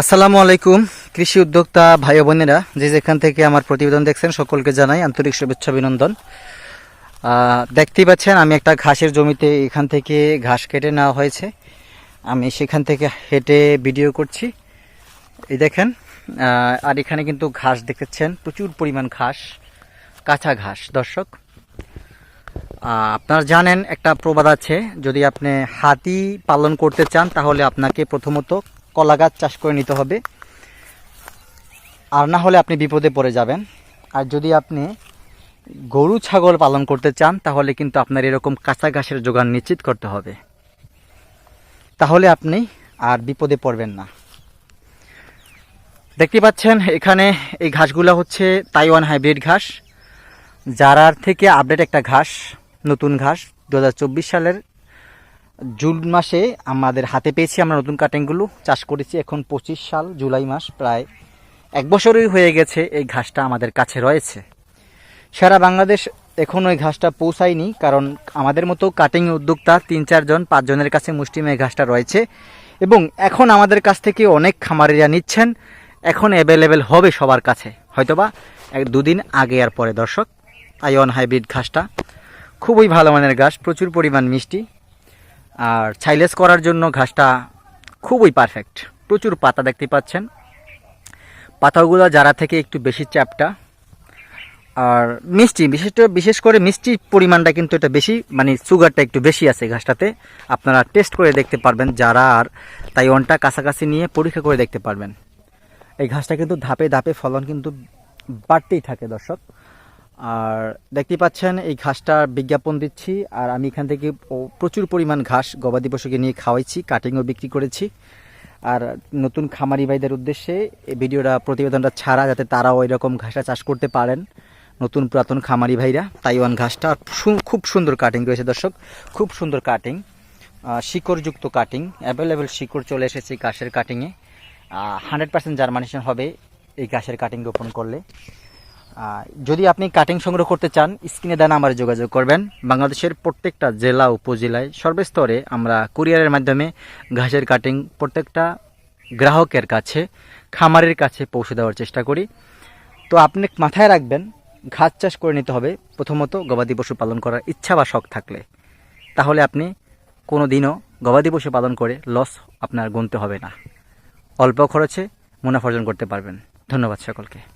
আসসালামু আলাইকুম, কৃষি উদ্যোক্তা ভাই বোনেরা। যে যেখান থেকে আমার প্রতিবেদন দেখছেন, সকলকে জানাই আন্তরিক শুভেচ্ছা, অভিনন্দন। দেখতেই পাচ্ছেন, আমি একটা ঘাসের জমিতে এখান থেকে ঘাস কেটে নেওয়া হয়েছে। আমি সেখান থেকে হেঁটে ভিডিও করছি। এই দেখেন আর এখানে কিন্তু ঘাস দেখেছেন প্রচুর পরিমাণ ঘাস, কাঁচা ঘাস, দর্শক। আপনারা জানেন, একটা প্রবাদ আছে, যদি আপনি হাতি পালন করতে চান, তাহলে আপনাকে প্রথমত কলা গাছ চাষ করে নিতে হবে। আর না হলে আপনি বিপদে পড়ে যাবেন। আর যদি আপনি গরু, ছাগল পালন করতে চান, তাহলে কিন্তু আপনার এরকম কাঁচা ঘাসের যোগান নিশ্চিত করতে হবে। তাহলে আপনি আর বিপদে পড়বেন না। দেখতে পাচ্ছেন, এখানে এই ঘাসগুলো হচ্ছে তাইওয়ান হাইব্রিড ঘাস। জারার থেকে আপডেট একটা ঘাস, নতুন ঘাস দু হাজার চব্বিশ সালের জুন মাসে আমাদের হাতে পেয়েছি আমরা নতুন কাটিংগুলো চাষ করেছি এখন পঁচিশ সাল, জুলাই মাস, প্রায় এক বছরই হয়ে গেছে এই ঘাসটা আমাদের কাছে রয়েছে। সারা বাংলাদেশ এখনও এই ঘাসটা পৌঁছায়নি, কারণ আমাদের মতো কাটিং উদ্যোক্তা তিন চারজন পাঁচজনের কাছে মুষ্টিমেয় ঘাসটা রয়েছে। এবং এখন আমাদের কাছ থেকে অনেক খামারিরা নিচ্ছেন, এখন অ্যাভেলেবেল হবে সবার কাছে। হয়তোবা এক দুদিন আগে আর পরে, দর্শক। আইওয়ান হাইব্রিড ঘাসটা খুবই ভালো মানের ঘাস, প্রচুর পরিমাণ মিষ্টি। আর ছাইলেস করার জন্য ঘাসটা খুবই পারফেক্ট প্রচুর পাতা দেখতে পাচ্ছেন। পাতাগুলো যারা থেকে একটু বেশি চ্যাপটা। আর মিষ্টি, বিশেষ বিশেষ করে মিষ্টির পরিমাণটা কিন্তু এটা বেশি মানে সুগারটা একটু বেশি আছে ঘাসটাতে। আপনারা টেস্ট করে দেখতে পারবেন, যারা আর তাই অনটা কাছাকাছি নিয়ে পরীক্ষা করে দেখতে পারবেন। এই ঘাসটা কিন্তু ধাপে ধাপে ফলন কিন্তু বাড়তেই থাকে দর্শক। আর দেখতে পাচ্ছেন, এই ঘাসটার বিজ্ঞাপন দিচ্ছি। আর আমি এখান থেকে প্রচুর পরিমাণ ঘাস গবাদি পশুকে নিয়ে খাওয়াইছি, কাটিংও বিক্রি করেছি। আর নতুন খামারি ভাইদের উদ্দেশ্যে এই ভিডিওটা, প্রতিবেদনটা ছাড়া যাতে তারাও এরকম ঘাসটা চাষ করতে পারেন। নতুন পুরাতন খামারি ভাইরা, তাইওয়ান ঘাসটা খুব সুন্দর কাটিং রয়েছে দর্শক, খুব সুন্দর কাটিং। শিকড়যুক্ত কাটিং অ্যাভেলেবেল শিকড় চলে এসেছে ঘাসের কাটিংয়ে হান্ড্রেড পার্সেন্ট জার্মানেশন হবে এই ঘাসের কাটিং রোপণ করলে। যদি আপনি কাটিং সংগ্রহ করতে চান, স্ক্রিনে দেন আমার যোগাযোগ করবেন। বাংলাদেশের প্রত্যেকটা জেলা উপজেলায় সর্বস্তরে আমরা কুরিয়ারের মাধ্যমে ঘাসের কাটিং প্রত্যেকটা গ্রাহকের কাছে, খামারের কাছে পৌঁছে দেওয়ার চেষ্টা করি। তো আপনি মাথায় রাখবেন, ঘাস চাষ করে নিতে হবে। প্রথমত গবাদি পশু পালন করার ইচ্ছা বা শখ থাকলে। তাহলে আপনি কোনো দিনও গবাদি পশু পালন করে লস আপনার গুনতে হবে না। অল্প খরচে মুনাফা অর্জন করতে পারবেন। ধন্যবাদ সকলকে।